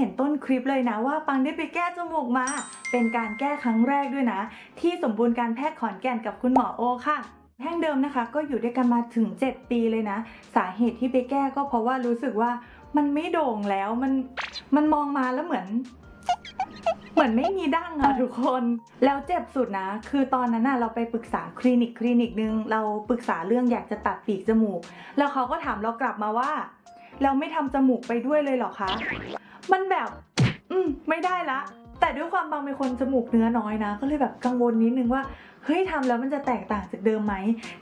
เห็นต้นคลิปเลยนะว่าปังได้ไปแก้จมูกมา เป็นการแก้ครั้งแรกด้วยนะ ที่สมบูรณ์การแพทย์ขอนแก่นกับคุณหมอโอค่ะแท่งเดิมนะคะ ก็อยู่ด้วยกันมาถึง 7 ปีเลยนะ สาเหตุที่ไปแก้ก็เพราะว่ารู้สึกว่ามันไม่โด่งแล้วมันมันมองมาแล้วเหมือน เหมือนไม่มีดั้งอะทุกคน แล้วเจ็บสุดนะ คือตอนนั้นน่ะเราไปปรึกษาคลินิกคลินิกนึง เราปรึกษาเรื่องอยากจะตัดปีกจมูก แล้วเขาก็ถามเรากลับมาว่า เราไม่ทำจมูกไปด้วยเลยเหรอคะ มันแบบ อืมไม่ได้ละ แต่ด้วยความบางเป็นคนจมูกเนื้อน้อยนะ ก็เลยแบบกังวลนิดนึงว่าเฮ้ยทำแล้วมันจะแตกต่างจากเดิมไหม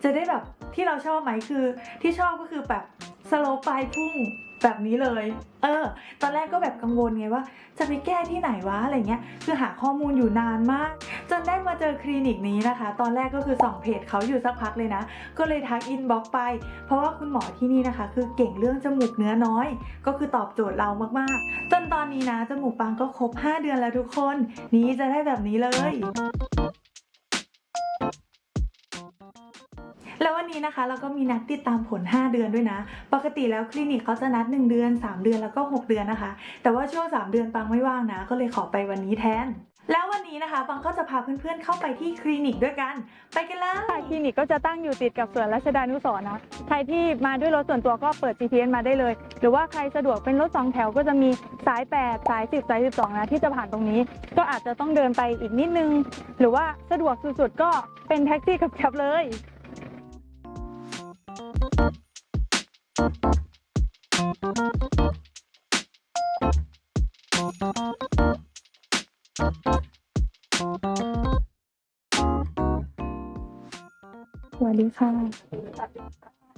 จะได้แบบที่เราชอบไหมคือ ที่ชอบก็คือแบบ สโลปลายพุ่งแบบนี้เลย เออ ตอนแรกก็แบบกังวลไงว่า จะไปแก้ที่ไหนวะอะไรเงี้ย คือหาข้อมูลอยู่นานมาก จนได้มาเจอคลินิกนี้นะคะ ตอนแรกก็คือส่องเพจเขาอยู่สักพักเลยนะ ก็เลยทักอินบ็อกไป เพราะว่าคุณหมอที่นี่นะคะ คือเก่งเรื่องจมูกเนื้อน้อย ก็คือตอบโจทย์เรามากๆ จนตอนนี้นะจมูกปังก็ครบ 5 เดือนแล้วทุกคน นี้จะได้แบบนี้เลย แล้ววันนี้นะคะเราก็มีนัดติดตามผล 5 เดือนด้วยนะ ปกติแล้วคลินิกเขาจะนัด 1 เดือน 3 เดือนแล้วก็ 6 เดือนนะคะ แต่ว่าช่วง 3 เดือนปังไม่ว่างนะ ก็เลยขอไปวันนี้แทน แล้ววันนี้นะคะปังก็จะพาเพื่อนๆเข้าไปที่คลินิกด้วยกัน ไปกันเลยค่ะคลินิกก็จะตั้งอยู่ติดกับสวนรัชดานุสรณ์นะ ใครที่มาด้วยรถส่วนตัวก็เปิด GPS มาได้เลย หรือว่าใครสะดวกเป็นรถสองแถวก็จะมีสาย 8 สาย 10 สาย 12 นะที่จะผ่านตรงนี้ ก็อาจจะต้องเดินไปอีกนิดนึง หรือว่าสะดวกสุดๆก็เป็นแท็กซี่กับแคปเลย สวัสดีค่ะ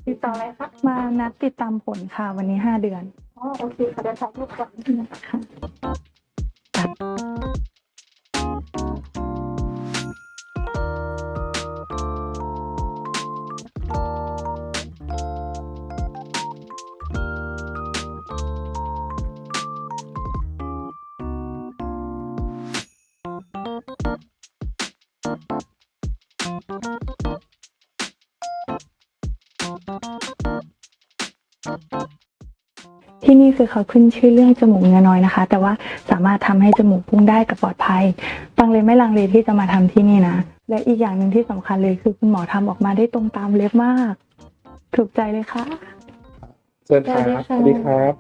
ติดต่ออะไรคะมานัดติดตามผลค่ะ วันนี้5เดือน อ๋อ โอเคค่ะเดี๋ยวถ่ายรูปก่อนค่ะ ที่นี่คือเขาขึ้นชื่อเรื่องจมูกเนื้อน้อยนะคะ แต่ว่าสามารถทำให้จมูกพุ่งได้กับปลอดภัยปังเลยไม่ลังเลที่จะมาทำที่นี่นะ และอีกอย่างหนึ่งที่สำคัญเลยคือคุณหมอทำออกมาได้ตรงตามเล็บมาก ถูกใจเลยค่ะเชิญครับสวัสดีค่ะครับ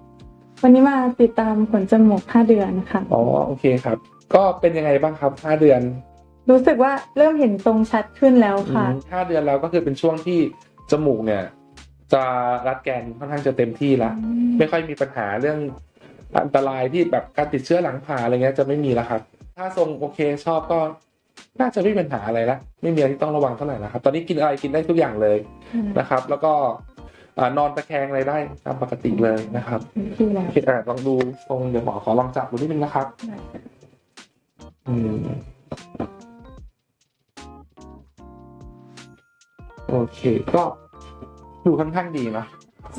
วันนี้มาติดตามผลจมูก5เดือนค่ะอ๋อโอเคครับ ก็เป็นยังไงบ้างครับห้าเดือน รู้สึกว่าเริ่มเห็นตรงชัดขึ้นแล้วค่ะอืมห้าเดือนแล้วก็คือเป็นช่วงที่จมูกเนี่ย จะรัดแกนค่อนข้างจะเต็มที่ละ ไม่ค่อยมีปัญหาเรื่องอันตรายที่แบบการติดเชื้อหลังผ่าอะไรเงี้ยจะไม่มีแล้วครับ ถ้าทรงโอเคชอบก็น่าจะไม่มีปัญหาอะไรละไม่มีอะไรที่ต้องระวังเท่าไหร่แล้วครับ ตอนนี้กินอะไรกินได้ทุกอย่างเลยนะครับ แล้วก็อ่านอนตะแคงอะไรได้ตามปกติเลยนะครับที่แล้วโอเคอะลองดูตรงเดี๋ยวหมอขอลองจับดูนิดนึงนะครับ อืมโอเคก็ ดูค่อนข้างดีนะ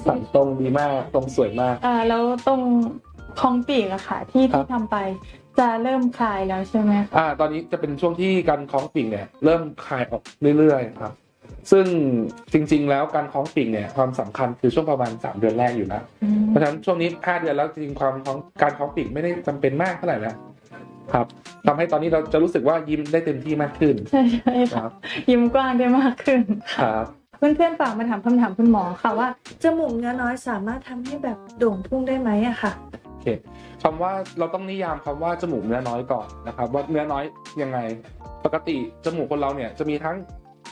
สันตรงดีมากตรงสวยมาก อ่าแล้วตรงคองปีกอะค่ะ ที่ครัที่บทำไปจะเริ่มคลายแล้วใช่ไหมคะอ่า ตอนนี้จะเป็นช่วงที่การคล้องปีกเนี่ย เริ่มคลายออกเรื่อยๆครับ ซึ่งจริง ๆ แล้วการคล้องปีกเนี่ยความสำคัญคือช่วงประมาณสามเดือนแรกอยู่แล้วอืมเพราะฉะนั้นช่วงนี้ห้าเดือนแล้วจริงๆความของการคล้องปีกไม่ได้จำเป็นมากเท่าไหร่แล้วครับทำให้ตอนนี้เราจะรู้สึกว่ายิ้มได้เต็มที่มากขึ้น ใช่ใช่คค่ะรับ ยิ้มกว้างได้มากขึ้นครับ เพื่อนๆฝากมาถามคำถามคุณหมอค่ะว่าจมูกเนื้อน้อยสามารถทำให้แบบโด่งพุ่งได้ไหมอะค่ะโอเคคำว่าเราต้องนิยามคำว่าจมูกเนื้อน้อยก่อนนะครับ ว่าเนื้อน้อยยังไง ปกติจมูกคนเราเนี่ยจะมีทั้ง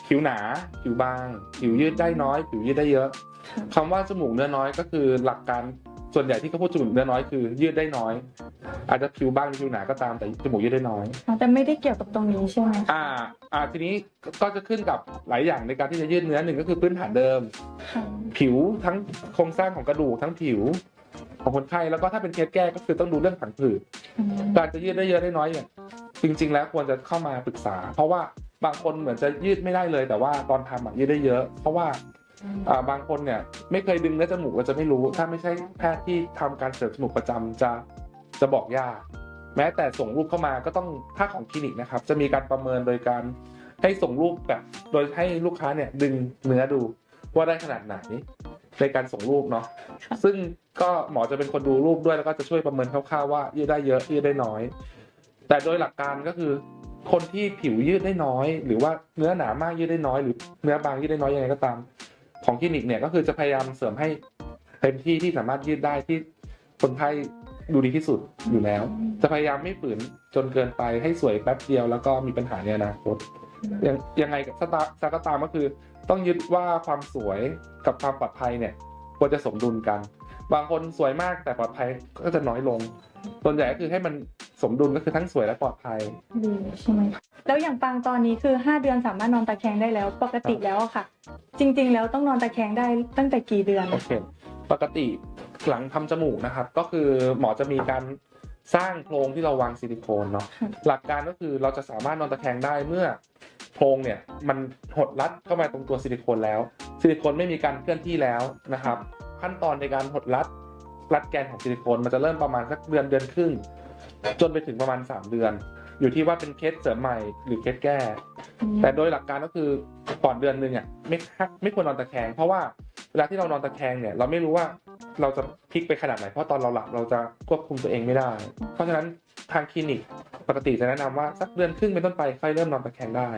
ผิวหนา ผิวบาง ผิวยืดได้น้อย ผิวยืดได้เยอะค่ะคำว่าจมูกเนื้อน้อยก็คือหลักการ ส่วนใหญ่ที่เขาพูดจมูกเนื้อน้อยคือ ยืดได้น้อย อาจจะผิวบางหรือผิวหนาก็ตามแต่จมูกยืดได้น้อย อ๋อแต่ไม่ได้เกี่ยวกับตรงนี้ใช่ไหมคะอ่า อ่าทีนี้ก็จะขึ้นกับหลายอย่างในการที่จะยืดเนื้อหนึ่งก็คือพื้นฐานเดิม ค่ะผิวทั้งโครงสร้างของกระดูกทั้งผิว ของคนไข้แล้วก็ถ้าเป็นเคสแก้ก็คือต้องดูเรื่องผังผืด อืมการจะยืดได้เยอะได้น้อยเนี่ยจริง ๆ แล้วควรจะเข้ามาปรึกษา เพราะว่าบางคนเหมือนจะยืดไม่ได้เลย แต่ว่าตอนทำอะยืดได้เยอะ เพราะว่าอ่า บางคนเนี่ยไม่เคยดึงเนื้อจมูกเราจะไม่รู้ ถ้าไม่ใช่แพทย์ที่ทำการเสริมจมูกประจำจะจะบอกยากแม้แต่ส่งรูปเข้ามาก็ต้องถ้าของคลินิกนะครับ จะมีการประเมินโดยการให้ส่งรูปแบบโดยให้ลูกค้าเนี่ยดึงเนื้อดูว่าได้ขนาดไหนในการส่งรูปเนาะค่ะซึ่งก็หมอจะเป็นคนดูรูปด้วยแล้วก็จะช่วยประเมินคร่าวๆว่ายืดได้เยอะยืดได้น้อย แต่โดยหลักการก็คือ คนที่ผิวยืดได้น้อย หรือว่าเนื้อหนามากยืดได้น้อย หรือเนื้อบางยืดได้น้อยยังไงก็ตาม ของคลินิกเนี่ยก็คือจะพยายามเสริมให้เต็มที่ที่สามารถยืดได้ที่คนไข้ดูดีที่สุดอยู่แล้ว จะพยายามไม่ฝืนจนเกินไปให้สวยแป๊บเดียวแล้วก็มีปัญหาในอนาคตยังยังไงกับสตาสก็ตามก็คือ ต้องยึดว่าความสวยกับความปลอดภัยเนี่ยควรจะสมดุลกัน บางคนสวยมากแต่ปลอดภัยก็จะน้อยลงส่วนใหญ่ก็คือให้มัน สมดุลก็คือทั้งสวยและปลอดภัย ดีใช่ไหมคะแล้วอย่างปางตอนนี้คือ 5 เดือนสามารถนอนตะแคงได้แล้ว ปกติแล้วอะค่ะ จริง ๆ แล้วต้องนอนตะแคงได้ตั้งแต่กี่เดือนโอเคปกติหลังทำจมูกนะครับ ก็คือหมอจะมีการสร้างโพรงที่เราวางซิลิโคนเนาะค่ะหลักการก็คือเราจะสามารถนอนตะแคงได้เมื่อโพรงเนี่ยมันหดรัดเข้ามาตรงตัวซิลิโคนแล้ว ซิลิโคนไม่มีการเคลื่อนที่แล้วนะครับ ขั้นตอนในการหดรัดรัดแกนของซิลิโคนมันจะเริ่มประมาณสักเดือนเดือนครึ่ง จนไปถึงประมาณ 3 เดือน อยู่ที่ว่าเป็นเคสเสริมใหม่หรือเคสแก้ แต่โดยหลักการก็คือก่อนเดือนหนึ่งอะไม่ไม่ควรนอนตะแคง เพราะว่าเวลาที่เรานอนตะแคงเนี่ยเราไม่รู้ว่าเราจะพลิกไปขนาดไหนเพราะตอนเราหลับเราจะควบคุมตัวเองไม่ได้ เพราะฉะนั้นทางคลินิกปกติจะแนะนำว่าสักเดือนครึ่งเป็นต้นไปค่อยเริ่มนอนตะแคงได้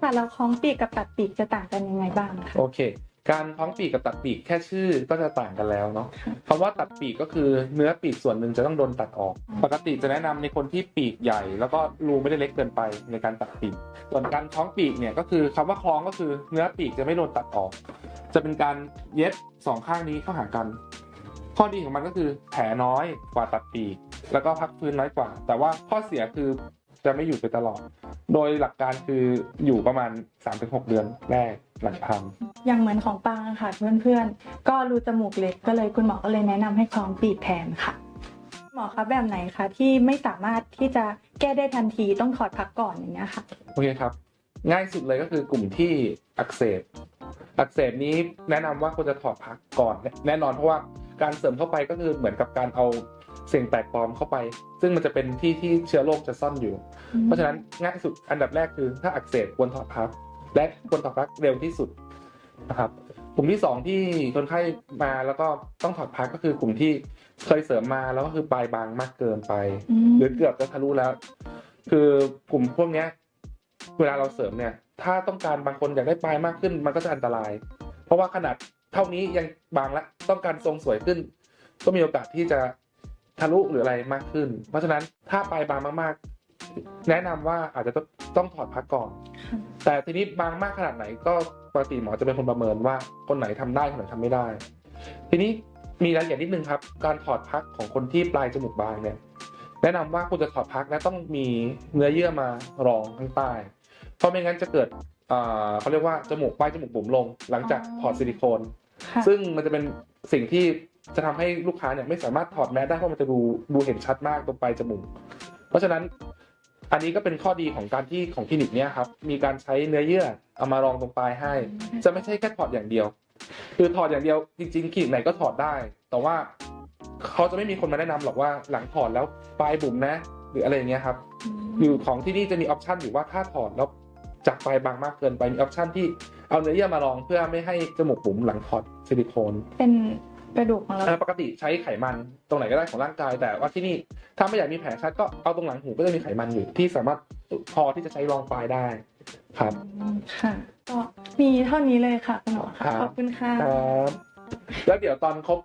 ค่ะแล้วคล้องปีกกับตัดปีกจะต่างกันยังไงบ้างคะโอเค การท้องปีกกับตัดปีกแค่ชื่อก็จะต่างกันแล้วเนาะคำว่าตัดปีกก็คือเนื้อปีกส่วนหนึ่งจะต้องโดนตัดออก ปกติจะแนะนำในคนที่ปีกใหญ่ แล้วก็รูไม่ได้เล็กเกินไปในการตัดปีก ส่วนการท้องปีกเนี่ยก็คือคำว่าคล้องก็คือเนื้อปีกจะไม่โดนตัดออก จะเป็นการเย็บสองข้างนี้เข้าหากัน ข้อดีของมันก็คือแผลน้อยกว่าตัดปีก แล้วก็พักฟื้นน้อยกว่า แต่ว่าข้อเสียคือจะไม่อยู่ไปตลอด โดยหลักการคืออยู่ประมาณ 3-6 เดือนแรกหลังทำอย่างเหมือนของปางอะค่ะเพื่อนๆ ก็รูจมูกเล็กก็เลยคุณหมอก็เลยแนะนำให้คล้องปีกแทนค่ะ หมอคะแบบไหนคะที่ไม่สามารถที่จะแก้ได้ทันทีต้องถอดพักก่อนอย่างเงี้ยค่ะโอเคครับ ง่ายสุดเลยก็คือกลุ่มที่อักเสบ อักเสบนี้แนะนำว่าควรจะถอดพักก่อนแน่นอนเพราะว่าการเสริมเข้าไปก็คือเหมือนกับการเอา สิ่งแปลกปลอมเข้าไป ซึ่งมันจะเป็นที่ที่เชื้อโรคจะซ่อนอยู่ เพราะฉะนั้นง่ายสุดอันดับแรกคือถ้าอักเสบควรถอดพักและควรถอดพักเร็วที่สุดนะครับกลุ่มที่สองที่คนไข้มาแล้วก็ต้องถอดพักก็คือกลุ่มที่เคยเสริมมาแล้วก็คือปลายบางมากเกินไปอืมหรือเกือบจะทะลุแล้ว คือกลุ่มพวกเนี้ยเวลาเราเสริมเนี่ย ถ้าต้องการบางคนอยากได้ปลายมากขึ้น มันก็จะอันตราย เพราะว่าขนาดเท่านี้ยังบางละต้องการทรงสวยขึ้น ก็มีโอกาสที่จะ ทะลุหรืออะไรมากขึ้น เพราะฉะนั้นถ้าปลายบางมากๆ แนะนำว่าอาจจะต้องต้องถอดพักก่อนค่ะแต่ทีนี้บางมากขนาดไหนก็ปกติหมอจะเป็นคนประเมินว่าคนไหนทำได้คนไหนทำไม่ได้ ทีนี้มีรายละเอียดนิดนึงครับ การถอดพักของคนที่ปลายจมูกบางเนี่ยแนะนำว่าคุณจะถอดพักและต้องมีเนื้อเยื่อมารองข้างใต้ เพราะไม่งั้นจะเกิดอ่าเขาเรียกว่าจมูกปลายจมูกบุ๋มลง หลังจากถอดซิลิโคนค่ะซึ่งมันจะเป็นสิ่งที่ จะทำให้ลูกค้าเนี่ยไม่สามารถถอดแมสได้เพราะมันจะดูดูเห็นชัดมากตรงปลายจมูก เพราะฉะนั้นอันนี้ก็เป็นข้อดีของการที่ของคลินิกเนี่ยครับมีการใช้เนื้อเยื่อเอามารองตรงปลายให้ จะไม่ใช่แค่ถอดอย่างเดียว คือถอดอย่างเดียวจริงๆคลินิกไหนก็ถอดได้ แต่ว่าเขาจะไม่มีคนมาแนะนำหรอกว่าหลังถอดแล้วปลายบุ๋มนะ หรืออะไรอย่างเงี้ยครับอยู่ของที่นี่จะมีออปชันอยู่ว่าถ้าถอดแล้วจากปลายบางมากเกินไปมีออปชันที่เอาเนื้อเยื่อมารองเพื่อไม่ให้จมูกบุ๋มหลังถอดซิลิโคนเป็น กระดูกของเราเอ่อปกติใช้ไขมันตรงไหนก็ได้ของร่างกาย แต่ว่าที่นี่ถ้าไม่อยากมีแผลชัดก็เอาตรงหลังหูก็จะมีไขมันอยู่ที่สามารถพอที่จะใช้รองปลายได้ครับ ค่ะ ก็มีเท่านี้เลยค่ะคุณหมอครัค่ะบขอบคุณค่ะ ครับแล้วเดี๋ยวตอนครบ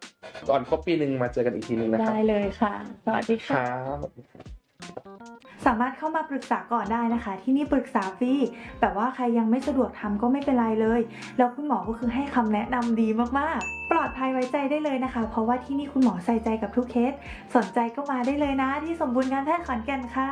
ตอนครบปีหนึ่งมาเจอกันอีกทีนึงนะครับได้เลยค่ะ สวัสดีคค่ะรับ สามารถเข้ามาปรึกษาก่อนได้นะคะ ที่นี่ปรึกษาฟรีแบบว่าใครยังไม่สะดวกทำก็ไม่เป็นไรเลย แล้วคุณหมอก็คือให้คำแนะนำดีมากๆ ปลอดภัยไว้ใจได้เลยนะคะ เพราะว่าที่นี่คุณหมอใส่ใจกับทุกเคส สนใจก็มาได้เลยนะ ที่สมบูรณ์การแพทย์ขอนแก่นค่ะ